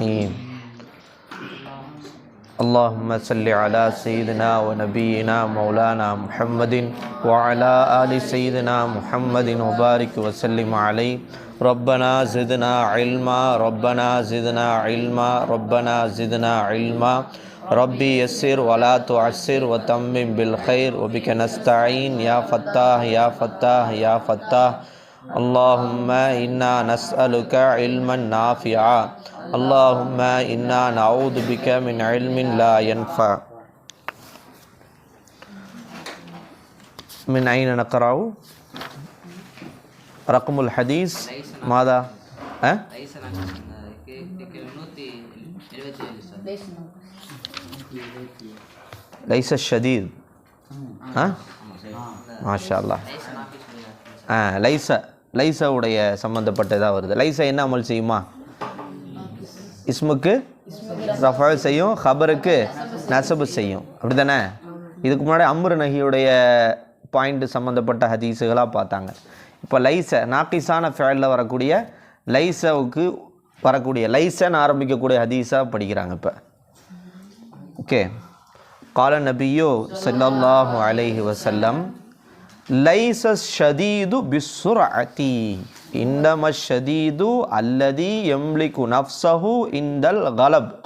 الرحیم اللہم صلی علی سیدنا و نبینا مولانا محمد وعلا آل سیدنا محمد مبارک وسلم علی ربنا زدنا علما، ربنا زدنا علما، ربنا زدنا علما. ربی یسر ولا تعسر وتمم بالخیر وبک نستعین یا فتاہ یا فتاہ یا فتاہ اللهم إنا نسألك علما نافعا. اللهم إنا نعوذ بك من علم لا ينفع. من أين نقرأ؟ رقم الحديث. ماذا؟ أه؟ ليس الشديد. ها؟ ما شاء الله. آه ليس லைசாவுடைய சம்மந்தப்பட்டதாக வருது. லைசா என்ன அமல் செய்யுமா? இஸ்முக்கு ரஃபால் செய்யும் ஹபருக்கு நசபு செய்யும். அப்படி தானே இதுக்கு முன்னாடி அம்ரு நகியுடைய பாயிண்ட் சம்மந்தப்பட்ட ஹதீஸுகளாக பார்த்தாங்க. இப்போ லைச நாக்கிசான ஃபேலில் வரக்கூடிய லைசவுக்கு வரக்கூடிய லைசன் ஆரம்பிக்கக்கூடிய ஹதீஸாக படிக்கிறாங்க இப்போ. ஓகே கால நபியோ சல்லாஹூ அலைஹி வசல்லம் லைச ஷதீது பிஸ்ஸுர்அதி இன்னம ஷதீது அல்லதி யம்லிகு நஃப்சஹு இந்தல் கலப்.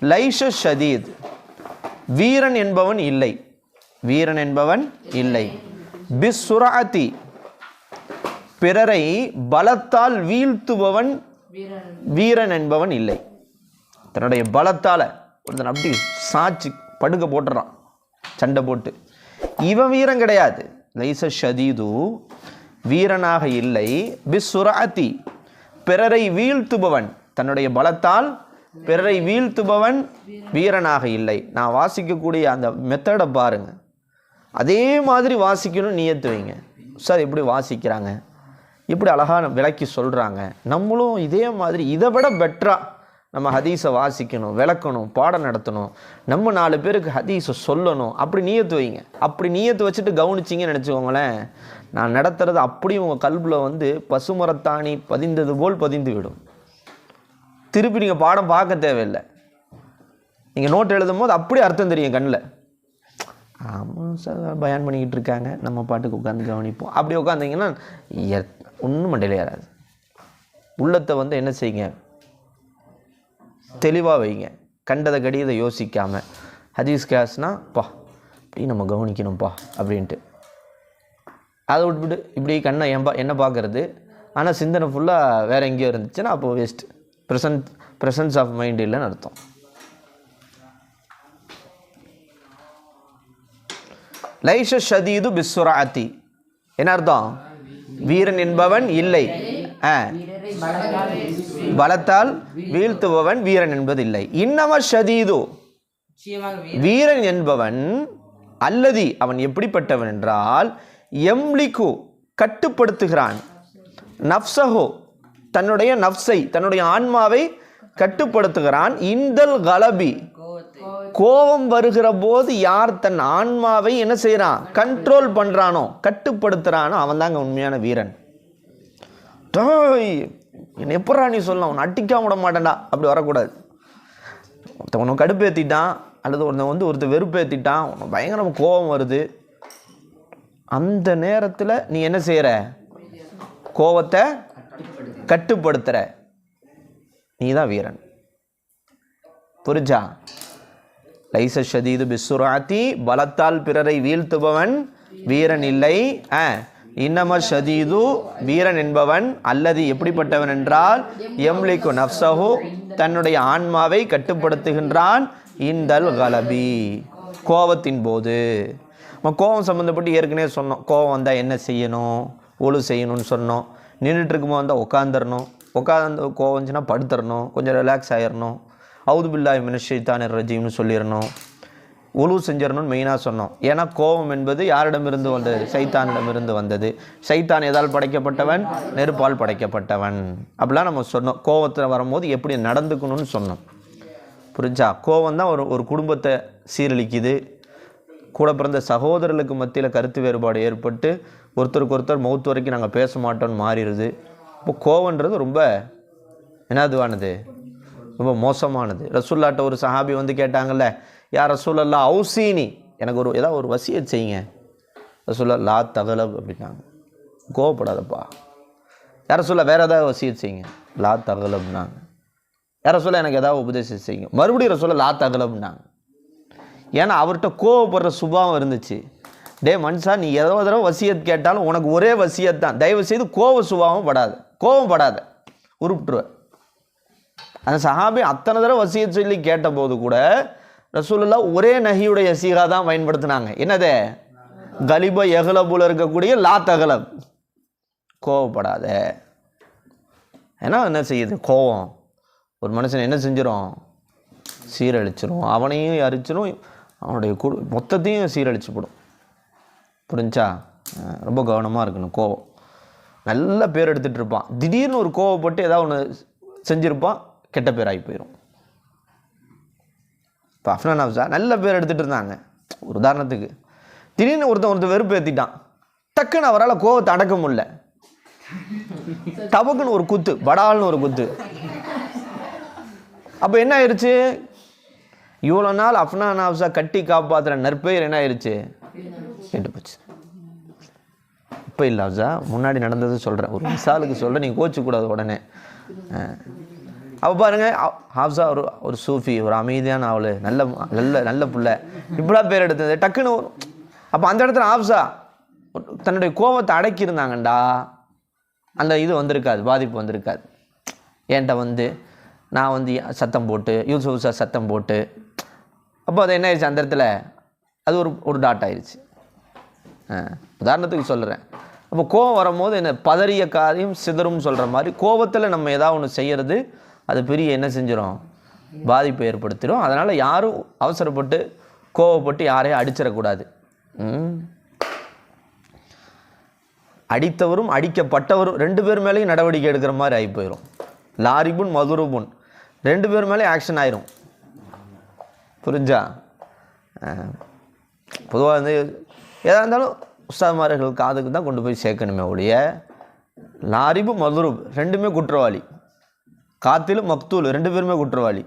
லைஷ ஷதீத் வீரன் என்பவன் இல்லை. வீரன் என்பவன் இல்லை. பிசுராதி பிறரை பலத்தால் வீழ்த்துபவன் வீரன் என்பவன் இல்லை. தன்னுடைய பலத்தால் ஒருத்தன் அப்படி சாச்சு படுக்க போட்டுறான். சண்டை போட்டு. இவன் வீரன் கிடையாது. லைச ஷதீது வீரனாக இல்லை. பிஸ்ஸுராத்தி பிறரை வீழ்த்துபவன். தன்னுடைய பலத்தால் பிறரை வீழ்த்துபவன் வீரனாக இல்லை. நான் வாசிக்கக்கூடிய அந்த மெத்தடை பாருங்க. அதே மாதிரி வாசிக்கணும் நியத்து வைங்க. சார் எப்படி வாசிக்கிறாங்க? இப்படி அழகான விளக்கி சொல்கிறாங்க நம்மளும் இதே மாதிரி இதை விட பெட்டராக நம்ம ஹதீஸை வாசிக்கணும் விளக்கணும் பாடம் நடத்தணும். நம்ம நாலு பேருக்கு ஹதீஸை சொல்லணும். அப்படி நீயத்து வைங்க. அப்படி நீயத்து வச்சுட்டு கவனிச்சிங்கன்னு நினச்சிக்கோங்களேன். நான் நடத்துறது அப்படியும் உங்கள் கல்பில் வந்து பசுமரத்தாணி பதிந்தது போல் பதிந்து விடும். திருப்பி நீங்கள் பாடம் பார்க்க தேவையில்லை. நீங்கள் நோட் எழுதும் போது அப்படியே அர்த்தம் தெரியும் கண்ணில். ஆமாம் சார் பயான் பண்ணிக்கிட்டு இருக்காங்க. நம்ம பாட்டுக்கு உட்காந்து கவனிப்போம். அப்படி உட்காந்திங்கன்னா ஒன்றும் மண்டையில் ஏறாது. உள்ளத்தை வந்து என்ன செய்யுங்க? தெளிவாக வைங்க. கண்டதை கடியதை யோசிக்காமல் ஹதீஸ் கிளாஸ்னால் பா இப்படி நம்ம கவனிக்கணும்ப்பா அப்படின்ட்டு. அதை விட்டுவிட்டு இப்படி கண்ணை என்பா என்ன பார்க்கறது. ஆனால் சிந்தனை ஃபுல்லாக வேறு எங்கேயோ இருந்துச்சுன்னா அப்போ waste present presence of mind இல்லைன்னு அர்த்தம். லைஷ ஷதீது பிஸ்வராத்தி. என்ன அர்த்தம்? வீரன் என்பவன் இல்லை. பலத்தால் வீழ்த்துபவன் வீரன் என்பது இல்லை இன்னம ஷதீது. வீரன் என்பவன் அல்லதி அவன் எப்படிப்பட்டவன் என்றால் எம்லிக்கு கட்டுப்படுத்துகிறான். நப்சஹோ தன்னுடைய நப்சை தன்னுடைய ஆன்மாவை கட்டுப்படுத்துகிறான். இந்தல் கலபி. கோபம் வருகிற போது யார் தன் ஆன்மாவை என்ன செய்கிறான் கண்ட்ரோல் பண்ணுறானோ கட்டுப்படுத்துகிறானோ அவன் தாங்க உண்மையான வீரன். டாய் என்ன எப்படா நீ சொல்லலாம் உன்னை அட்டிக்காம விட மாட்டேன்டா. அப்படி வரக்கூடாது. ஒருத்தன் உன்னை கடுப்பேற்றிட்டான் அல்லது ஒருத்தன் வந்து ஒருத்தன் வெறுப்பேற்றிட்டான் உனக்கு பயங்கரமாக கோபம் வருது. அந்த நேரத்தில் நீ என்ன செய்கிற கோபத்தை கட்டுப்படுத்துகிற நீ தான் வீரன். புரிஞ்சா? லைச ஷதீது பிசுராத்தி பலத்தால் பிறரை வீழ்த்துபவன் வீரன் இல்லை. ஆ இன்னம ஷதீது வீரன் என்பவன் அல்லது எப்படிப்பட்டவன் என்றால் எம்லிக்கு நப்சஹு தன்னுடைய ஆன்மாவை கட்டுப்படுத்துகின்றான். இந்தல் கலபி கோபத்தின் போது. நம்ம கோபம் சம்மந்தப்பட்டு ஏற்கனவே சொன்னோம். கோபம் வந்தால் என்ன செய்யணும்? ஒழு செய்யணும்னு சொன்னோம். நின்றுட்டு இருக்கும்போது வந்தால் உட்காந்துடணும் உட்காந்து கோவம் வந்துச்சுன்னா படுத்துடணும். கொஞ்சம் ரிலாக்ஸ் ஆயிடணும். அவுதுபில்லா மினஷைத்தான் ரஜீம்னு சொல்லிடணும். உழு செஞ்சிடணும்னு மெயினாக சொன்னோம். ஏன்னா கோபம் என்பது யாரிடமிருந்து வந்தது? சைத்தானிடமிருந்து வந்தது. சைத்தான் எதால் படைக்கப்பட்டவன்? நெருப்பால் படைக்கப்பட்டவன். அப்படிலாம் நம்ம சொன்னோம். கோபத்தில் வரும்போது எப்படி நடந்துக்கணும்னு சொன்னோம். புரிஞ்சா? கோபம் தான் ஒரு ஒரு குடும்பத்தை சீரழிக்குது. கூட பிறந்த சகோதரர்களுக்கு மத்தியில் கருத்து வேறுபாடு ஏற்பட்டு ஒருத்தருக்கு ஒருத்தர் மௌத்து வரைக்கும் நாங்கள் பேச மாட்டோம்னு மாறிடுது. இப்போ கோவன்றது ரொம்ப என்னதுவானது? ரொம்ப மோசமானது. ரசுல்லாட்ட ஒரு சஹாபி வந்து கேட்டாங்கல்ல யார் ரசூலல்லா அவுசீனி. எனக்கு ஒரு ஏதாவது ஒரு வசியத் செய்யுங்க. ரசூல்லா லா தகலப் அப்படின்னாங்க. கோவப்படாதப்பா. யார சொல்ல வேறு ஏதாவது வசியத் செய்யுங்க. லா தகலப்னாங்க. யார சொல்ல எனக்கு ஏதாவது உபதேசம் செய்யுங்க. மறுபடியும் ரசூல லா தகலப்னாங்க. ஏன்னா அவர்கிட்ட கோவப்படுற சுபாவம் இருந்துச்சு. டே மனுஷா நீ எதோ தடவை வசியத் கேட்டாலும் உனக்கு ஒரே வசியத் தான். தயவு செய்து கோவ சுபாவம் படாத. கோவம் படாத. உருப்பிட்டுருவேன் அந்த சஹாபி அத்தனை தடவை வசியத் சொல்லி கேட்டபோது கூட ரசூலுல்லா ஒரே நகியுடைய சீகா தான் பயன்படுத்தினாங்க. என்னது? கலிப எகலபுல இருக்கக்கூடிய லா தகலப் கோவப்படாத. ஏன்னா என்ன செய்யுது? கோவம். ஒரு மனுஷன் என்ன செஞ்சிடும் சீரழிச்சிரும். அவனையும் அரிச்சிரும் அவனுடைய குடு மொத்தத்தையும் சீரழிச்சு போடும் புரிஞ்சா ரொம்ப கவனமாக இருக்கணும். கோவம். நல்ல பேர் எடுத்துகிட்டு இருப்பான். திடீர்னு ஒரு கோவப்பட்டு ஏதாவது ஒன்று செஞ்சுருப்பான். கெட்ட பேர் ஆகி போயிடும் இப்போ அஃப்னான் அஃப்சா நல்ல பேர் எடுத்துகிட்டு இருந்தாங்க. ஒரு உதாரணத்துக்கு. திடீர்னு ஒருத்தன் ஒருத்தன் வெறுப்பு ஏற்றிட்டான் டக்குன்னு அவரால் கோவத்தை அடக்க முடியல. டபக்குன்னு ஒரு குத்து படால்னு ஒரு குத்து. அப்போ என்ன ஆயிடுச்சு இவ்வளோ நாள் அஃப்னான் ஹப்ஸா கட்டி காப்பாற்றுற நற்பெயர் என்ன ஆயிடுச்சு கெட்டு போச்சு. இப்போ இல்லை ஹப்ஸா முன்னாடி நடந்தது சொல்கிறேன் ஒரு மிசாலுக்கு சொல்கிறேன் நீங்கள் கோச்சிக்கூடாது உடனே. அப்போ பாருங்க ஹாஃப்ஸா ஒரு ஒரு சூஃபி ஒரு அமைதியான அவள் நல்ல நல்ல நல்ல பிள்ளை. இப்படிலாம் பேர் எடுத்தது. டக்குன்னு அப்போ அந்த இடத்துல ஹாஃப்ஸா தன்னுடைய கோபத்தை அடக்கியிருந்தாங்கண்டா. அந்த இது வந்திருக்காது பாதிப்பு வந்திருக்காது. என்கிட்ட வந்து நான் வந்து சத்தம் போட்டு யூசுஃப் சார் சத்தம் போட்டு அப்போ அது என்ன ஆயிடுச்சு? அந்த இடத்துல அது ஒரு ஒரு டாட் ஆயிடுச்சு உதாரணத்துக்கு சொல்கிறேன் அப்போ கோவம் வரும்போது என்ன பதறிய காரியம் சிதறும் சொல்கிற மாதிரி கோவத்தில் நம்ம ஏதாவது ஒன்று செய்கிறது அது பெரிய என்ன செஞ்சிடும் பாதிப்பை ஏற்படுத்திடும் அதனால் யாரும் அவசரப்பட்டு கோவப்பட்டு யாரையும் அடிச்சிடக்கூடாது. அடித்தவரும் அடிக்கப்பட்டவரும் ரெண்டு பேர் மேலேயும் நடவடிக்கை எடுக்கிற மாதிரி ஆகி போயிடும் லாரிபுன் மதுரபுன் ரெண்டு பேர் மேலேயும் ஆக்ஷன் ஆயிரும். புரிஞ்சா? பொதுவாக வந்து எதாக இருந்தாலும் உஸ்தாமார்கள் காதுக்கு தான் கொண்டு போய் சேர்க்கணுமே ஒழிய லாரிபு மதுரூப் ரெண்டுமே குற்றவாளி. காத்திலு மக்தூல் ரெண்டு பேருமே குற்றவாளி.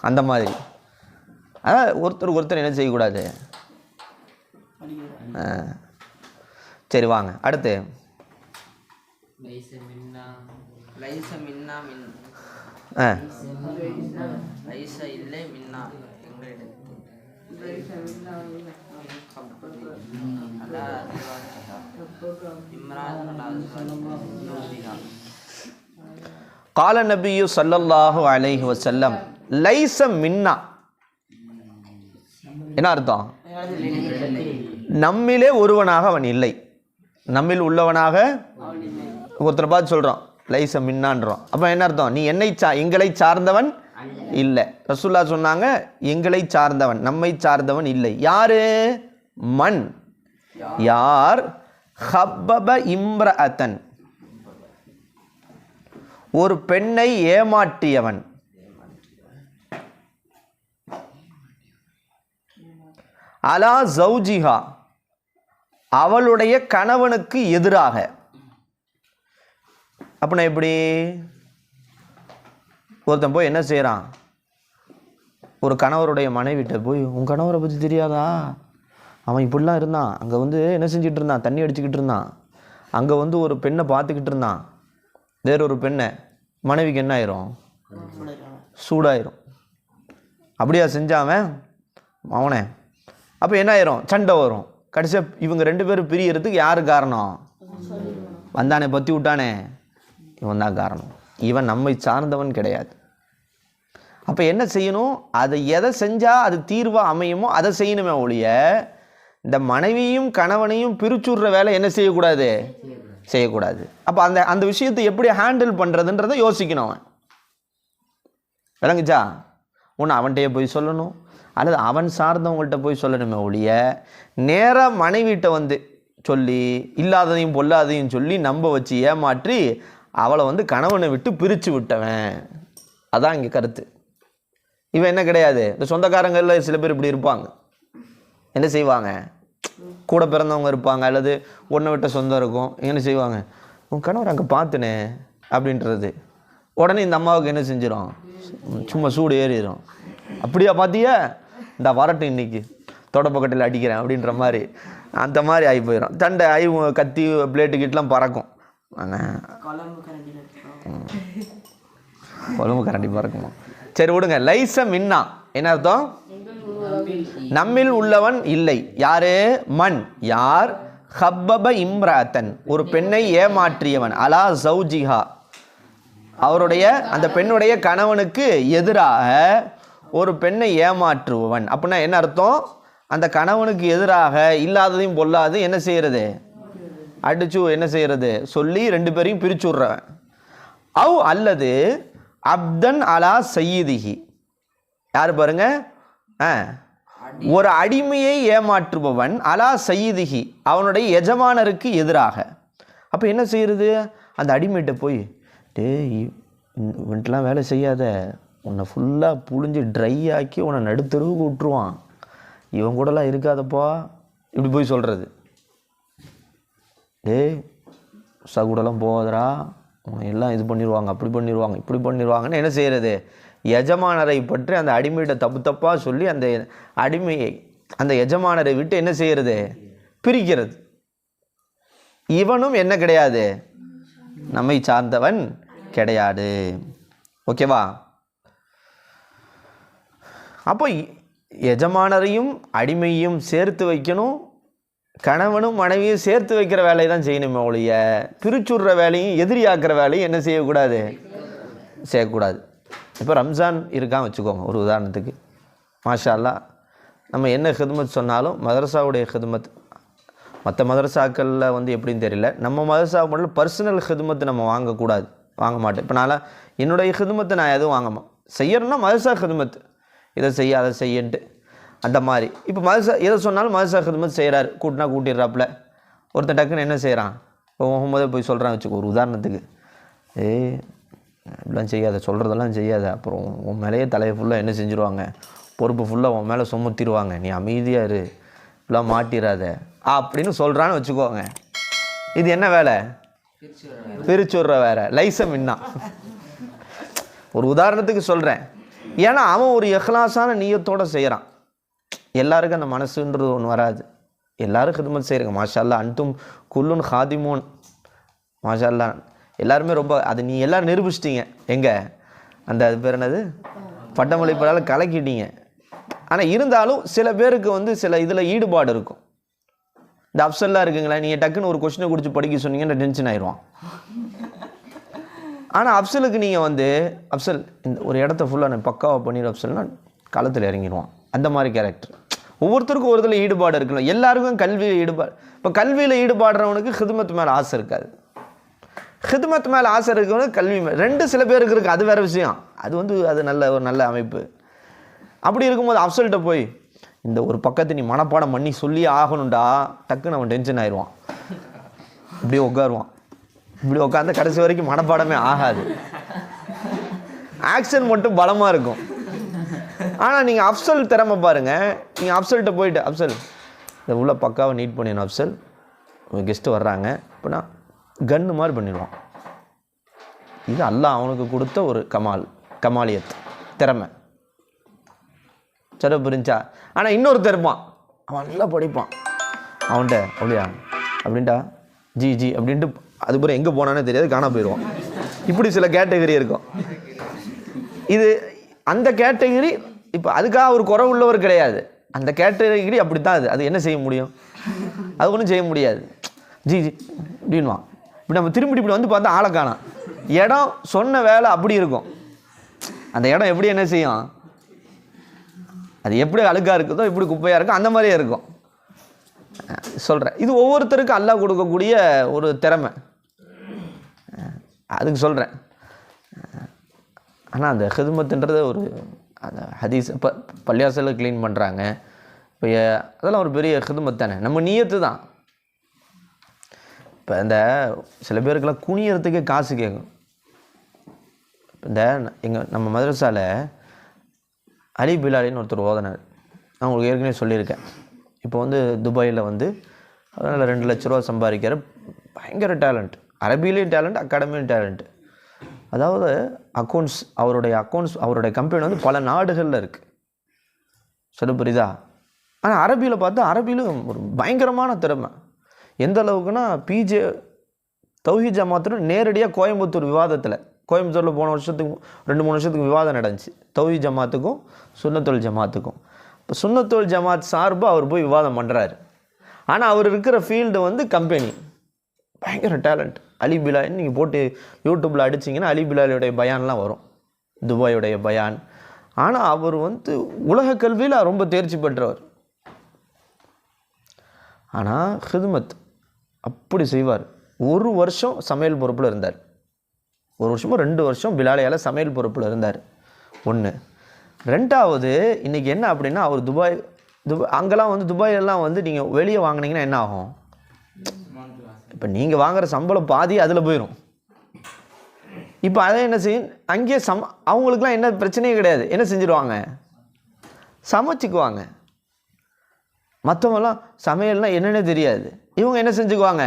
அந்த மாதிரி. அதான் ஒருத்தருக்கு ஒருத்தர் என்ன செய்யக்கூடாது? ஆ. சரி வாங்க. அடுத்து. லைச மின்னா. லைச மின்னா மின் ஆ லைச இல்லை மின்னா எங்களிடத்தில் அலா அஸ்வாஜிஹா. இம்ரான் அலா அஸ்வாஜிஹா. கால நபியு சல்லல்லாஹு அலைஹி வசல்லம் லைச மின்னா என்ன அர்த்தம்? நம்மிலே ஒருவனாக அவன் இல்லை. நம்மில் உள்ளவனாக ஒருத்தர் பார்த்து சொல்கிறோம் லைச மின்னான்றோம். அப்போ என்ன அர்த்தம்? நீ என்னை சா எங்களை சார்ந்தவன் இல்லை. ரசுல்லா சொன்னாங்க எங்களை சார்ந்தவன் நம்மை சார்ந்தவன் இல்லை. யாரு? மண். யார்? ஹப்பப இம்ரஅத்தன். ஒரு பெண்ணை ஏமாற்றியவன். அலா ஜவுஜிஹா அவளுடைய கணவனுக்கு எதிராக. அப்படின்னா எப்படி? ஒருத்தன் போய் என்ன செய்கிறான் ஒரு கணவருடைய மனைவிட்ட போய் உன் கணவரை பற்றி தெரியாதா? அவன் இப்படிலாம் இருந்தான். அங்கே வந்து என்ன செஞ்சிட்டு இருந்தான்? தண்ணி அடிச்சுக்கிட்டு இருந்தான். அங்கே வந்து ஒரு பெண்ணை பார்த்துக்கிட்டு இருந்தான். வேறொரு பெண்ணை மனைவிக்கு என்ன ஆயிரும் சூடாயிரும். அப்படியா செஞ்சாவன் அவனே? அப்போ என்ன ஆயிரும் சண்டை வரும். கடைசியாக இவங்க ரெண்டு பேரும் பிரியறதுக்கு யார் காரணம்? வந்தானே பற்றி விட்டானே. இவன் தான் காரணம். இவன் நம்மை சார்ந்தவன் கிடையாது. அப்போ என்ன செய்யணும்? அதை எதை செஞ்சால் அது தீர்வாக அமையுமோ அதை செய்யணுமே ஒழிய இந்த மனைவியும் கணவனையும் பிரிச்சுடுற வேலை என்ன செய்யக்கூடாது? செய்யக்கூடாது. அப்போ அந்த அந்த விஷயத்தை எப்படி ஹேண்டில் பண்ணுறதுன்றதை யோசிக்கணும் அவன். விளங்குச்சா? ஒன்று அவன்கிட்டயே போய் சொல்லணும். அல்லது அவன் சார்ந்தவங்கள்ட்ட போய் சொல்லணுமே ஒழிய நேராக மனைவிட்ட வந்து சொல்லி இல்லாததையும் பொல்லாதையும் சொல்லி நம்ப வச்சு ஏமாற்றி அவளை வந்து கணவனை விட்டு பிரித்து விட்டவன். அதான் இங்கே கருத்து. இவன் என்ன கிடையாது? இந்த சொந்தக்காரங்களில் சில பேர் இப்படி இருப்பாங்க. என்ன செய்வாங்க? கூட பிறந்தவங்க இருப்பாங்க அல்லது ஒன்றை விட்ட சொந்தம் இருக்கும் என்ன செய்வாங்க. உன் கணவர் அங்கே பார்த்துனே அப்படின்றது. உடனே இந்த அம்மாவுக்கு என்ன செஞ்சிடும் சும்மா சூடு ஏறிடும் அப்படியா பார்த்தியா இந்த வரட்டும் இன்னைக்கு. தொடப்பக்கட்டில் அடிக்கிறேன் அப்படின்ற மாதிரி. அந்த மாதிரி ஆகி போயிடும் தண்டை ஆகி கத்தி பிளேட்டு கிட்டலாம் பறக்கும். ஆனால் குழம்பு கரண்டி பறக்குமா? சரி விடுங்க. லைசம் மின்னா என்ன அர்த்தம்? நம்மில் உள்ளவன் இல்லை. யாரு? மண். யார்? ஹப்பப இம்ராத்தன். ஒரு பெண்ணை ஏமாற்றியவன். அலா சௌஜிஹா. அவருடைய அந்த பெண்ணுடைய கணவனுக்கு எதிராக ஒரு பெண்ணை ஏமாற்றுபவன். அப்படின்னா என்ன அர்த்தம்? அந்த கணவனுக்கு எதிராக இல்லாததையும் பொல்லாது என்ன செய்கிறது அடிச்சு என்ன செய்கிறது சொல்லி ரெண்டு பேரையும் பிரிச்சு விட்றவன். அவ் அல்லது அப்தன் அலா சையீதிஹி. யார் பாருங்க? ஆ. ஒரு அடிமையை ஏமாற்றுபவன் அலா சையீதிஹி அவனுடைய எஜமானருக்கு எதிராக. அப்போ என்ன செய்யறது? அந்த அடிமைகிட்ட போய் டேய் இவன்ட்டெலாம் வேலை செய்யாத. உன்னை ஃபுல்லாக புழிஞ்சு ட்ரை ஆக்கி உன்னை நடுத்தருவுக்கு விட்டுருவான். இவன் கூடலாம் இருக்காதப்பா. இப்படி போய் சொல்கிறது டே சகுடெல்லாம் போகாதரா உன்னை எல்லாம் இது பண்ணிடுவாங்க அப்படி பண்ணிடுவாங்க இப்படி பண்ணிடுவாங்கன்னு என்ன செய்கிறது எஜமானரை பற்றி அந்த அடிமையிட்ட தப்பு தப்பாக சொல்லி அந்த அடிமையை அந்த எஜமானரை விட்டு என்ன செய்கிறது பிரிக்கிறது. இவனும் என்ன கிடையாது? நம்மை சார்ந்தவன் கிடையாது. ஓகேவா அப்போ எஜமானரையும் அடிமையும் சேர்த்து வைக்கணும். கணவனும் மனைவியும் சேர்த்து வைக்கிற வேலையை தான் செய்யணுமே ஒழிய பிரிச்சுடுற வேலையும் எதிரியாக்குற வேலையும் என்ன செய்யக்கூடாது? செய்யக்கூடாது. இப்போ ரம்ஜான் இருக்கான்னு வச்சுக்கோங்க ஒரு உதாரணத்துக்கு. மாஷா அல்லாஹ் நம்ம என்ன ஹிதமத் சொன்னாலும் மதரசாவுடைய ஹிதமத். மற்ற மதரசாக்களில் வந்து எப்படின்னு தெரியல. நம்ம மதரசா மட்டும் பர்சனல் ஹிதமத்து நம்ம வாங்கக்கூடாது. வாங்க மாட்டேன் இப்போ நான் என்னுடைய ஹிதமத்தை நான் எதுவும் வாங்க செய்யறேன்னா செய்யணும்னா மதரசா ஹிதமத். இதை செய்ய அதை செய்யன்ட்டு. அந்த மாதிரி. இப்போ மதரசா எதை சொன்னாலும் மதரசா ஹிதமத் செய்கிறாரு கூட்டினா கூட்டிடுறாப்புல. ஒருத்தன் டக்குன்னு என்ன செய்கிறான் இப்போ முகமதே போய் சொல்கிறான் வச்சுக்கோ ஒரு உதாரணத்துக்கு. ஏய் இப்படிலாம் செய்யாத சொல்கிறதெல்லாம் செய்யாத. அப்புறம் உன் மேலேயே தலையை ஃபுல்லாக என்ன செஞ்சுருவாங்க? பொறுப்பு ஃபுல்லாக உன் மேலே சுமத்திடுவாங்க நீ அமைதியாக இரு. இப்படிலாம் மாட்டிடாத அப்படின்னு சொல்கிறான்னு வச்சுக்கோங்க. இது என்ன வேலை? பிரிச்சு விட்ற வேற லைசம் இன்னா ஒரு உதாரணத்துக்கு சொல்கிறேன் ஏன்னா அவன் ஒரு எஹ்லாஸான நீயத்தோடு செய்கிறான் எல்லாருக்கும் அந்த மனசுன்றது ஒன்று வராது. எல்லோரும் ஹிதமத் செய்கிறாங்க மாஷா அல்லா அன்தும் குல்லுன் ஹாதிமோன். மாஷா அல்லா எல்லாருமே ரொம்ப அது நீ எல்லாம் நிரூபிச்சிட்டீங்க. எங்கே? அந்த அது பேர் என்னது? பட்டமளிப்பால் கலக்கிட்டீங்க. ஆனால் இருந்தாலும் சில பேருக்கு வந்து சில இதில் ஈடுபாடு இருக்கும். இந்த அப்சல்லாம் இருக்குங்களா நீங்கள் டக்குன்னு ஒரு கொஸ்டினை குடிச்சு படிக்க சொன்னீங்கன்னா டென்ஷன் ஆயிடுவான் ஆனால் அப்சலுக்கு நீங்கள் வந்து அப்சல் இந்த ஒரு இடத்த ஃபுல்லாக நான் பக்காவாக பண்ணிடு அப்சல்னா களத்தில் இறங்கிடுவான் அந்த மாதிரி கேரக்டர் ஒவ்வொருத்தருக்கும் ஒரு இதில் ஈடுபாடு இருக்கணும் எல்லாருக்கும் கல்வியில் ஈடுபாடு இப்போ கல்வியில் ஈடுபாடுறவனுக்கு ஹிதமத் மேலே ஆசை இருக்காது. ஹிதுமத் மேலே ஆசை இருக்கவனுக்கு கல்வி மேலே ரெண்டு சில பேருக்கு இருக்குது அது வேறு விஷயம். அது வந்து அது நல்ல ஒரு நல்ல அமைப்பு. அப்படி இருக்கும்போது அப்சல்கிட்ட போய் இந்த ஒரு பக்கத்தை நீ மனப்பாடம் பண்ணி சொல்லி ஆகணும்டா டக்குன்னு அவன் டென்ஷன் ஆயிடுவான் இப்படியே உட்காருவான். இப்படி உட்காந்து கடைசி வரைக்கும் மனப்பாடமே ஆகாது. ஆக்ஷன் மட்டும் பலமாக இருக்கும். ஆனால் நீங்கள் அப்சல் திறமை பாருங்கள் நீங்கள் அப்சல்கிட்ட போயிட்டு அப்சல் இந்த உள்ள பக்காவை நீட் பண்ணிடணும் அப்சல். கெஸ்ட்டு வர்றாங்க. அப்படின்னா கன்று மாதிரி பண்ணிடுவான். இது அல்லாஹ் அவனுக்கு கொடுத்த ஒரு கமால் கமாலியத் திறமை. சரி புரிஞ்சா? ஆனால் இன்னொருத்தர் இருப்பான். அவன் நல்லா படிப்பான். அவன்கிட்ட அப்படியா அப்படின்ட்டா ஜி ஜி அப்படின்ட்டு அதுக்கப்புறம் எங்கே போனானே தெரியாது காணா போயிடுவான் இப்படி சில கேட்டகரி இருக்கும். இது அந்த கேட்டகரி இப்போ அதுக்காக ஒரு குறை உள்ளவர் கிடையாது. அந்த கேட்டகரி அப்படி தான் அது. அது என்ன செய்ய முடியும்? அது ஒன்றும் செய்ய முடியாது. ஜி ஜி அப்படின்வான் இப்படி நம்ம திரும்பி இப்படி வந்து பார்த்தா ஆளை காணோம். இடம் சொன்ன வேலை அப்படி இருக்கும். அந்த இடம் எப்படி என்ன செய்யும்? அது எப்படி அழுக்காக இருக்குதோ இப்படி குப்பையாக இருக்கும் அந்த மாதிரியே இருக்கும். சொல்கிறேன் இது ஒவ்வொருத்தருக்கும் அல்லா கொடுக்கக்கூடிய ஒரு திறமை. அதுக்கு சொல்கிறேன் ஆனால் அந்த ஹிதுமத்துன்றது ஒரு அந்த ஹதீஸ் இப்போ பள்ளியாசலில் க்ளீன் பண்ணுறாங்க இப்போ அதெல்லாம் ஒரு பெரிய ஹிதுமத் தானே. நம்ம நியத்து தான். இப்போ இந்த சில பேருக்கெல்லாம் குனியறதுக்கே காசு கேட்கும். இந்த எங்கள் நம்ம மதரசாவில் அலி பிலாலின்னு ஒருத்தர் ஓதனார். நான் உங்களுக்கு ஏற்கனவே சொல்லியிருக்கேன். இப்போ வந்து துபாயில் வந்து அதனால் ரெண்டு லட்ச ரூபா சம்பாதிக்கிற பயங்கர டேலண்ட் அரபிலையும் டேலண்ட் அகாடமியும் டேலண்ட் அதாவது அக்கௌண்ட்ஸ் அவருடைய அக்கௌண்ட்ஸ் அவருடைய கம்பெனி வந்து பல நாடுகளில் இருக்குது சொல்ல புரியுதா? ஆனால் அரபியில் பார்த்தா அரபியிலும் ஒரு பயங்கரமான திறமை. எந்த அளவுக்குன்னா பிஜே தௌஹி ஜமாத்துடன் நேரடியாக கோயம்புத்தூர் விவாதத்தில் கோயம்புத்தூரில் போன வருஷத்துக்கு ரெண்டு மூணு வருஷத்துக்கு விவாதம் நடந்துச்சு. தௌஹி ஜமாத்துக்கும் சுண்ணத்தொழில் ஜமாத்துக்கும். இப்போ சுண்ணத்தொழில் ஜமாத் சார்பாக அவர் போய் விவாதம் பண்ணுறாரு ஆனால் அவர் இருக்கிற ஃபீல்டு வந்து கம்பெனி பயங்கர டேலண்ட் அலி பிலால் நீங்கள் போட்டு யூடியூப்பில் அடிச்சிங்கன்னா அலி பிலாலுடைய பயான்லாம் வரும். துபாயுடைய பயான். ஆனால் அவர் வந்து உலக கல்வியில் ரொம்ப தேர்ச்சி பெற்றவர். ஆனால் ஹிதுமத் அப்படி செய்வார். ஒரு வருஷம் சமையல் பொறுப்பில் இருந்தார். ஒரு வருஷமோ ரெண்டு வருஷம் பிலாலையால் சமையல் பொறுப்பில் இருந்தார். ஒன்று ரெண்டாவது இன்றைக்கி என்ன அப்படின்னா அவர் துபாய் துபாய் அங்கெல்லாம் வந்து துபாயிலெல்லாம் வந்து நீங்கள் வெளியே வாங்குனீங்கன்னா என்ன ஆகும்? இப்போ நீங்கள் வாங்குற சம்பளம் பாதி அதில் போயிடும் இப்போ அதை என்ன செய்யும்? அங்கேயே சம அவங்களுக்குலாம் என்ன பிரச்சனையே கிடையாது. என்ன செஞ்சுருவாங்க? சமைச்சிக்குவாங்க. மற்றவங்களாம் சமையல்னால் என்னென்ன தெரியாது. இவங்க என்ன செஞ்சுக்குவாங்க?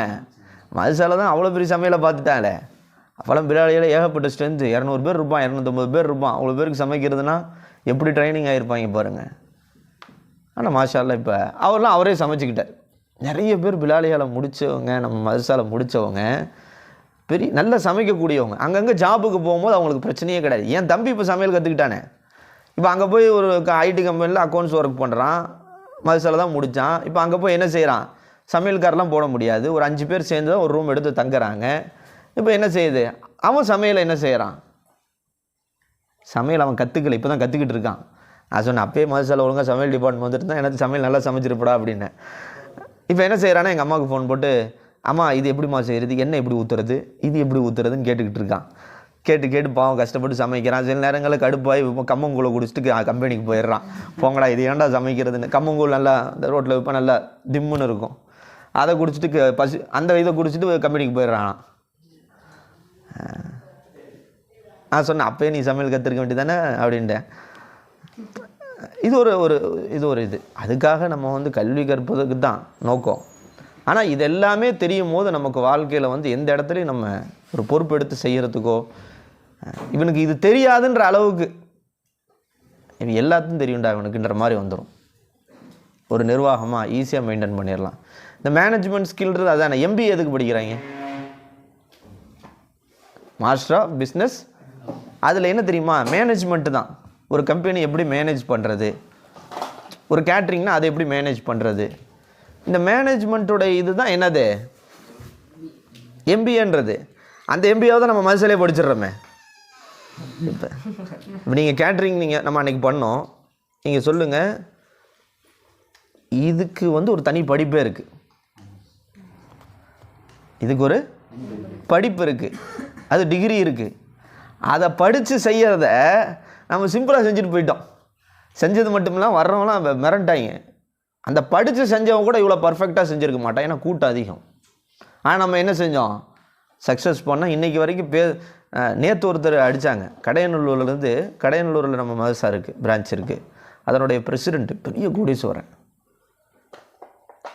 மதுசால தான் அவ்வளோ பெரிய சமையலை பார்த்துட்டாங்களே. அப்போல்லாம் பிராலியில் ஏகப்பட்ட ஸ்ட்ரென்த்து இரநூறு பேர் இருப்பான் இரநூத்தம்பது பேர் இருப்பான். அவ்வளோ பேருக்கு சமைக்கிறதுனா எப்படி ட்ரைனிங் ஆகிருப்பாங்க பாருங்கள் ஆனால் மாஷால்லாம் இப்போ அவர்லாம் அவரே சமைச்சிக்கிட்டார். நிறைய பேர் பிலாலியால் முடித்தவங்க நம்ம மதுசால முடித்தவங்க பெரிய நல்லா சமைக்கக்கூடியவங்க. அங்கங்கே ஜாபுக்கு போகும்போது அவங்களுக்கு பிரச்சனையே கிடையாது. என் தம்பி இப்போ சமையல் கற்றுக்கிட்டானே இப்போ அங்கே போய் ஒரு ஐடி கம்பெனியில் அக்கௌண்ட்ஸ் ஒர்க் பண்ணுறான் மதுசால தான் முடித்தான் இப்போ அங்கே போய் என்ன செய்கிறான் சமையல்காரெலாம் போட முடியாது. ஒரு அஞ்சு பேர் சேர்ந்து தான் ஒரு ரூம் எடுத்து தங்குறாங்க. இப்போ என்ன செய்யுது? அவன் சமையலை என்ன செய்கிறான் சமையல் அவன் கற்றுக்கல இப்போ தான் கற்றுக்கிட்டு இருக்கான். நான் சொன்னேன் அப்பயே மதுசால ஒழுங்காக சமையல் டிபார்ட்மெண்ட் வந்துட்டு தான் எனக்கு சமையல் நல்லா சமைச்சிருப்படா அப்படின்னு. இப்போ என்ன செய்கிறானா எங்கள் அம்மாவுக்கு ஃபோன் போட்டு அம்மா இது எப்படிம்மா செய்கிறது என்ன எப்படி ஊற்றுறது இது எப்படி ஊற்றுறதுன்னு கேட்டுக்கிட்டு இருக்கான். கேட்டு கேட்டு பாவம் கஷ்டப்பட்டு சமைக்கிறான். சில நேரங்களில் கடுப்பாகி இப்போ கம்மங்கூழை குடிச்சிட்டு கம்பெனிக்கு போயிடுறான். போங்கடா இது ஏன்டா சமைக்கிறதுன்னு? கம்மங்கூழ் நல்லா இந்த ரோட்டில் வைப்பா நல்லா திம்முன்னு இருக்கும். அதை குடிச்சிட்டு பசு பசி அந்த இதை குடிச்சிட்டு கம்பெனிக்கு போயிடுறான். நான் சொன்னேன் அப்பயே நீ சமையல் கற்றுருக்க வேண்டியதானே அப்படின்ட்டேன். இது ஒரு ஒரு இது ஒரு இது. அதுக்காக நம்ம வந்து கல்வி கற்பதற்கு தான் நோக்கம். ஆனால் இது எல்லாமே தெரியும் போது நமக்கு வாழ்க்கையில் வந்து எந்த இடத்துலையும் நம்ம ஒரு பொறுப்பு எடுத்து செய்கிறதுக்கோ இவனுக்கு இது தெரியாதுன்ற அளவுக்கு இவன் எல்லாத்தையும் தெரியும்டா இவனுக்குன்ற மாதிரி வந்துடும் ஒரு நிர்வாகமாக ஈஸியாக மெயின்டைன் பண்ணிடலாம். இந்த மேனேஜ்மெண்ட் ஸ்கில்ன்றது அதான? எம்பிஏ எதுக்கு படிக்கிறாங்க? மாஸ்டர் ஆஃப் பிஸ்னஸ் அதில் என்ன தெரியுமா? மேனேஜ்மெண்ட்டு தான். ஒரு கம்பெனி எப்படி மேனேஜ் பண்ணுறது ஒரு கேட்ரிங்னா அதை எப்படி மேனேஜ் பண்ணுறது இந்த மேனேஜ்மெண்ட்டோட இது தான் என்னது? எம்பிஏன்றது அந்த எம்பிஏவை தான் நம்ம மனசிலே படிச்சிடுறோமே. இப்போ இப்போ நீங்கள் கேட்ரிங் நீங்கள் நம்ம அன்றைக்கி பண்ணோம். நீங்கள் சொல்லுங்கள் இதுக்கு வந்து ஒரு தனி படிப்பே இருக்குது இதுக்கு ஒரு படிப்பு இருக்குது அது டிகிரி இருக்குது அதை படித்து செய்கிறத நம்ம சிம்பிளாக செஞ்சுட்டு போயிட்டோம். செஞ்சது மட்டும் இல்லாமல் வர்றவங்களாம் மிரண்டாங்க அந்த படித்து செஞ்சவங்க கூட இவ்வளோ பர்ஃபெக்டாக செஞ்சுருக்க மாட்டான் ஏன்னா கூட்டம் அதிகம். ஆனால் நம்ம என்ன செஞ்சோம்? சக்ஸஸ் பண்ணால் இன்றைக்கி வரைக்கும் பே நேற்று ஒருத்தர் அடித்தாங்க கடையநல்லூர்லேருந்து கடையநல்லூரில் நம்ம மதசா இருக்குது பிரான்ச் இருக்குது அதனுடைய பிரசிடெண்ட்டு பெரிய கோடீஸ்வரன்.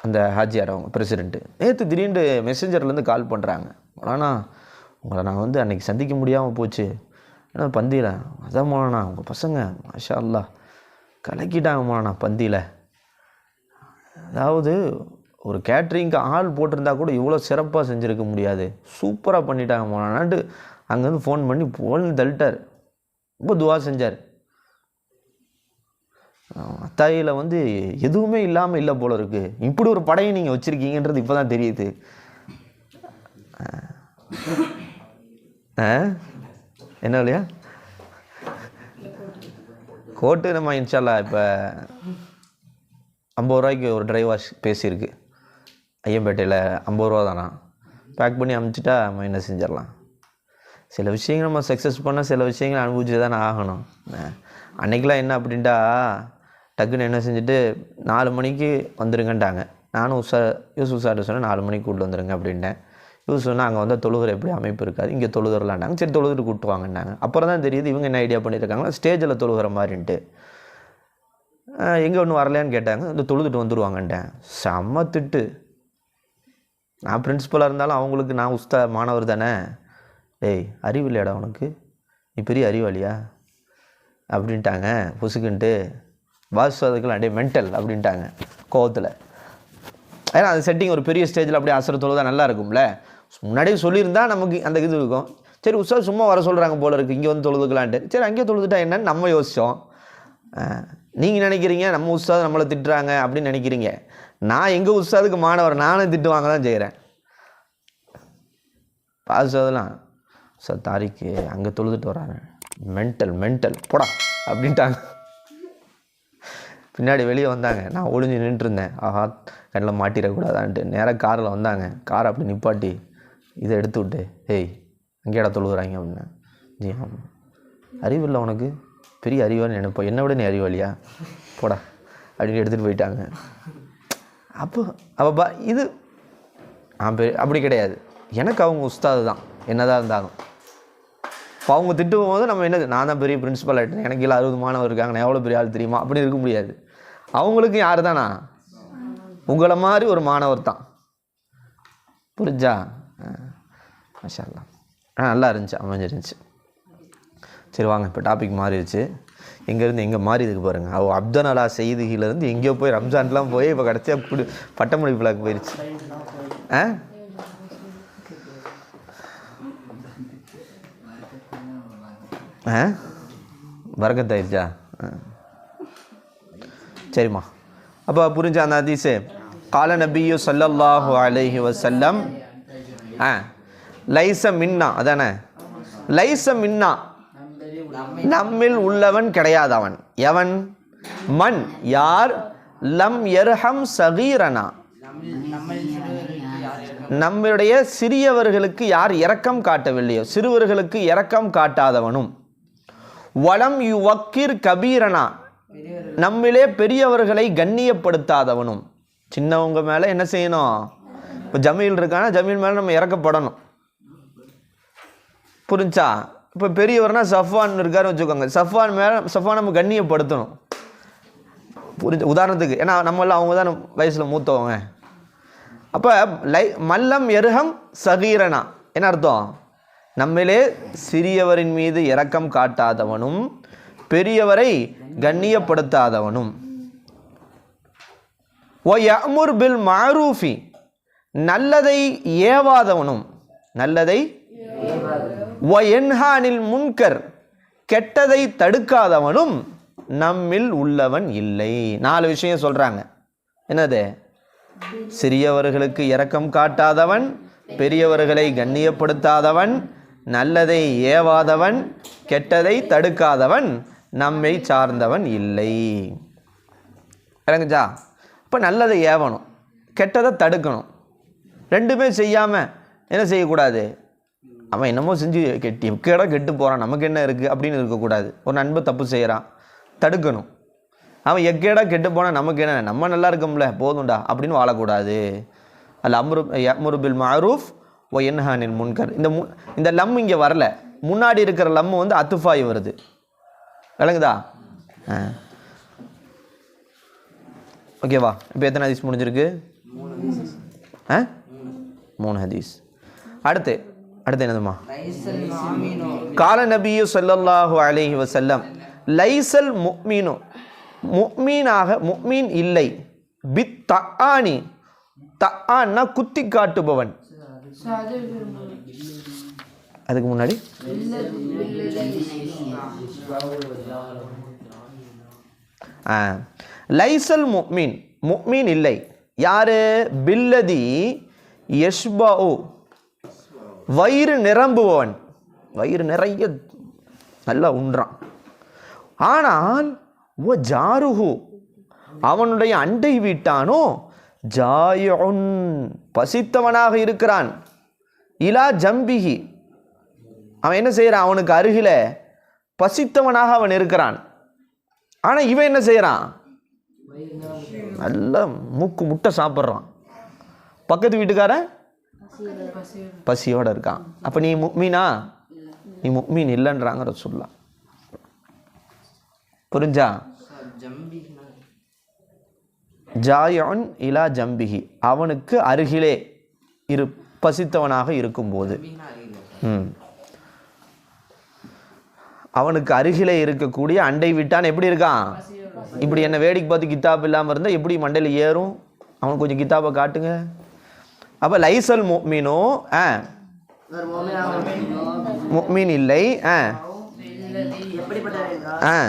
அந்த ஹாஜியார் அவங்க பிரசிடெண்ட்டு நேற்று திடீர்னு மெசேஞ்சர்லேருந்து கால் பண்ணுறாங்க மௌலானா உங்களை நான் வந்து அன்றைக்கி சந்திக்க முடியாமல் போச்சு. ஏன்னா பந்தியில்? அதான் மௌலானா உங்கள் பசங்க மாஷா அல்லாஹ் கலக்கிட்டாங்க மௌலானா பந்தியில். அதாவது ஒரு கேட்ரிங்க்கு ஆள் போட்டிருந்தா கூட இவ்வளோ சிறப்பாக செஞ்சுருக்க முடியாது. சூப்பராக பண்ணிட்டாங்க மௌலானான்ட்டு அங்கேருந்து ஃபோன் பண்ணி போன்னு தள்ளிட்டார். ரொம்ப துவா செஞ்சார். அத்தாயில் வந்து எதுவுமே இல்லாமல் இல்லை போல இருக்குது இப்படி ஒரு படையை நீங்கள் வச்சுருக்கீங்கன்றது இப்போ தான் தெரியுது. ஆ? என்ன இல்லையா கோட்டு நம்ம இன்ஷால்லா இப்போ ஐம்பது ரூபாய்க்கு ஒரு ட்ரை வாஷ் பேசியிருக்கு. ஐயம்பேட்டையில் ஐம்பது ரூபா தானா? பேக் பண்ணி அமுச்சிட்டா நம்ம என்ன செஞ்சிடலாம். சில விஷயங்கள் நம்ம சக்ஸஸ் பண்ணால் சில விஷயங்கள் அனுபவிச்சு தானே ஆகணும். அன்றைக்கெலாம் அன்னைக்கெலாம் என்ன அப்படின்ட்டா டக்குன்னு என்ன செஞ்சுட்டு நாலு மணிக்கு வந்துருங்கன்ட்டாங்க. நானும் உஷா யூசுப் சார்ட்ட சொன்னேன் நாலு மணிக்கு கூப்பிட்டு வந்துருங்க அப்படின்ட்டேன். யூஸ் சொன்னால் அங்கே வந்து தொழுகிற எப்படி அமைப்பு இருக்காது இங்கே தொழுதுறலாண்டாங்க சரி தொழுதுட்டு கூப்பிட்டு வாங்கினாங்க அப்புறம் தான் தெரியுது இவங்க என்ன ஐடியா பண்ணியிருக்காங்களா ஸ்டேஜில் தொழுகிற மாதிரின்ட்டு. எங்கே ஒன்றும் வரலையான்னு கேட்டாங்க. இந்த தொழுதுட்டு வந்துடுவாங்கன்ட்டேன் செம்ம திட்டு. நான் பிரின்ஸிபலாக இருந்தாலும் அவங்களுக்கு நான் உஸ்தா மாணவர் தானே. டேய் அறிவு இல்லையாடா உனக்கு? நீ பெரிய அறிவாளியா? அப்படின்ட்டாங்க புசுக்குன்ட்டு. வாசுவதுக்கெல்லாம் அப்படியே மென்டல் அப்படின்ட்டாங்க கோவத்தில். ஏன்னா அந்த செட்டிங் ஒரு பெரிய ஸ்டேஜில் அப்படியே அசர தான் நல்லா இருக்கும்ல. முன்னாடியே சொல்லியிருந்தா நமக்கு அந்த இது இருக்கும். சரி உஷா சும்மா வர சொல்கிறாங்க போல இருக்குது இங்கே வந்து தொழுதுக்கலான்ட்டு. சரி அங்கேயே தொழுதுட்டா என்னன்னு நம்ம யோசித்தோம் நீங்கள் நினைக்கிறீங்க நம்ம உஸ்தாது நம்மளை திட்டுறாங்க அப்படின்னு நினைக்கிறீங்க. நான் எங்கள் உஸ்தாதுக்கு மாணவர் நானும் திட்டு வாங்க தான் செய்கிறேன் பாசுவதெல்லாம் சார் தாரிக்கு அங்கே தொழுதுட்டு வராங்க மென்டல் மென்டல் போடா அப்படின்ட்டாங்க. பின்னாடி வெளியே வந்தாங்க. நான் ஒளிஞ்சு நின்றுருந்தேன். ஆஹா கண்ணில் மாட்டிடக்கூடாதான்ட்டு. நேராக காரில் வந்தாங்க. காரை அப்படி நிப்பாட்டி இதை எடுத்து விட்டு ஏய் அங்கேடா தொழுகிறாங்க அப்படின்னு. ஜி ஆமாம். அறிவு இல்லை உனக்கு? பெரிய அறிவான்னு நினைப்போம் என்னை விட நீ அறிவாளியா போடா அப்படின்னு எடுத்துகிட்டு போயிட்டாங்க. அப்போ அப்போ பா இது ஆ அப்படி கிடையாது. எனக்கு அவங்க உஸ்தாது தான். என்னதான் இருந்தாலும். இப்போ அவங்க திட்டும் போது நம்ம என்னது நான் தான் பெரிய பிரின்ஸிபல் ஆகிட்டேன் எனக்கு எல்லாம் அறுபது மாணவர் இருக்காங்க. நான் எவ்வளோ பெரிய ஆள் தெரியுமா? அப்படி இருக்க முடியாது. அவங்களுக்கும் யார் தானா உங்களை மாதிரி ஒரு மாணவர் தான். புரிஞ்சா? மஷா ஆ நல்லா இருந்துச்சு அமைஞ்சிருந்துச்சு. சரி வாங்க இப்போ டாபிக் மாறிடுச்சு. எங்கேருந்து எங்கே மாறிதுக்கு பாருங்கள் அவள் அப்துல் அலா எங்கேயோ போய் ரம்ஜான்லாம் போய் இப்போ கடைசியாக குடி பட்டமொழி விழாக்கு போயிடுச்சு ஆ? ஆ? வரக்கத்தாயிருச்சா? ஆ. சரிம்மா அப்போ புரிஞ்சா அந்த ஹதீஸு கால நபியு சல்லல்லாஹு அலஹி வசல்லம் ஆ லைச மின்னா அதானே? லைச மின்னா நம்மில் உள்ளவன் கிடையாது அவன். எவன்? மண் யார்? லம் எர்ஹம் சகீரனா. நம்முடைய சிறியவர்களுக்கு யார் இரக்கம் காட்டவில்லையோ சிறுவர்களுக்கு இரக்கம் காட்டாதவனும். வளம் யுவக்கிர் கபீரனா நம்மிலே பெரியவர்களை கண்ணியப்படுத்தாதவனும். சின்னவங்க மேலே என்ன செய்யணும்? இப்போ ஜமீல் இருக்கானா? ஜமீல் மேலே நம்ம இறக்கப்படணும். புரிஞ்சா? இப்போ பெரியவர்னா சஃப்வான் இருக்காருன்னு வச்சுக்கோங்க. சஃப்வான் மேலே சஃப்வான் நம்ம கண்ணியப்படுத்தணும். புரிஞ்ச உதாரணத்துக்கு ஏன்னா நம்மளாம் அவங்க தான் வயசில் மூத்தவங்க. அப்போ லை மல்லம் எருகம் சகீரனா? என்ன அர்த்தம்? நம்மளே சிறியவரின் மீது இரக்கம் காட்டாதவனும் பெரியவரை கண்ணியப்படுத்தாதவனும். ஓ யமுர் பில் மாரூஃபி நல்லதை ஏவாதவனும். நல்லதை ஒ என்ஹானில் முன்கர் கெட்டதை தடுக்காதவனும் நம்மில் உள்ளவன் இல்லை. நாலு விஷயம் சொல்கிறாங்க என்னது? சிறியவர்களுக்கு இரக்கம் காட்டாதவன் பெரியவர்களை கண்ணியப்படுத்தாதவன் நல்லதை ஏவாதவன் கெட்டதை தடுக்காதவன் நம்மை சார்ந்தவன் இல்லை. இறங்குச்சா இப்போ நல்லதை ஏவணும் கெட்டதை தடுக்கணும். ரெண்டுமே செய்யாமல் என்ன செய்யக்கூடாது? அவன் என்னமோ செஞ்சு கெட்டி எக்கேடா கெட்டு போகிறான் நமக்கு என்ன இருக்குது அப்படின்னு இருக்கக்கூடாது. ஒரு நண்பன் தப்பு செய்கிறான் தடுக்கணும். அவன் எக்கேடா கெட்டு போனால் நமக்கு என்ன? நம்ம நல்லா இருக்கோம்ல போதும்டா அப்படின்னு வாழக்கூடாது. அல்ல அம்ரு அம்ருபில் மாரூஃப் ஒ என்ஹானின் முன்கர். இந்த மு இந்த லம் இங்கே வரல. முன்னாடி இருக்கிற லம்மு வந்து அத்துஃபாய் வருது. விளங்குதா? ஆ. ஓகேவா இப்போ எத்தனை ஹதீஸ் முடிஞ்சிருக்கு? ஆ? மூணு ஹதீஸ். அடுத்து அடுத்து என்னதுமா? கால நபியு சொல்லல்லாஹு அலைஹி வசல்லம் லைசல் முக்மீனு முக்மீனாக முக்மீன் இல்லை பித் தஆனி தஆன்னா குத்தி காட்டுபவன். அதுக்கு முன்னாடி? ஆ. லைசல் முக்மீன் முக்மீன் இல்லை. யாரு? பில்லதி யஷ்பாவு வயிறு நிரம்புபவன். வயிறு நிறைய நல்லா உண்றான். ஆனால் ஓ ஜாருஹு. அவனுடைய அண்டை வீட்டானோ ஜாயுன். பசித்தவனாக இருக்கிறான். இலா ஜம்பிஹி. அவன் என்ன செய்கிறான் அவனுக்கு அருகில் பசித்தவனாக அவன் இருக்கிறான். ஆனால் இவன் என்ன செய்கிறான் நல்ல மூக்கு முட்டை சாப்பிட்றான். பக்கத்து வீட்டுக்காரன் பசியோட இருக்கான். அப்போ நீ முக்மீனா? நீ முக்மீன் இல்லைன்றாங்கிற சொல்லலாம் புரிஞ்சா? ஜாயோன் ஜாயான் இலா ஜம்பிகி அவனுக்கு அருகிலே இரு பசித்தவனாக இருக்கும்போது. ம். அவனுக்கு அருகிலே இருக்கக்கூடிய அண்டை விட்டான். எப்படி இருக்கான்? இப்படி என்ன வேடிக்கை பார்த்து கித்தாப் இல்லாமல் இருந்தால் எப்படி மண்டையில் ஏறும்? அவனுக்கு கொஞ்சம் கித்தாப்பை காட்டுங்க. அப்போ லைசல் மீனோ ஆ. மீன் இல்லை ஆ. ஆ.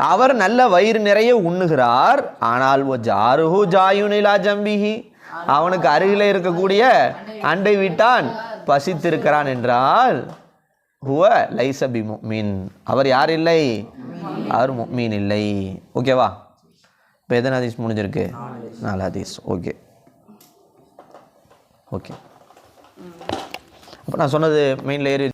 அவர் நல்ல வயிறு நிறைய உண்ணுகிறார். ஆனால் ஓ ஜாருஹு ஜாயுனிலா ஜம்பிஹி. அவனுக்கு அருகில் இருக்கக்கூடிய அண்டை விட்டான். பசித்திருக்கிறான் என்றால் ஹுவ லைச மீன் அவர் யார் இல்லை? அவர் மீன் இல்லை. ஓகேவா இப்போ எத்தனை ஹதீஸ் முடிஞ்சிருக்கு? நாலு ஹதீஸ். ஓகே ஓகே அப்போ நான் சொன்னது மெயினில் ஏறி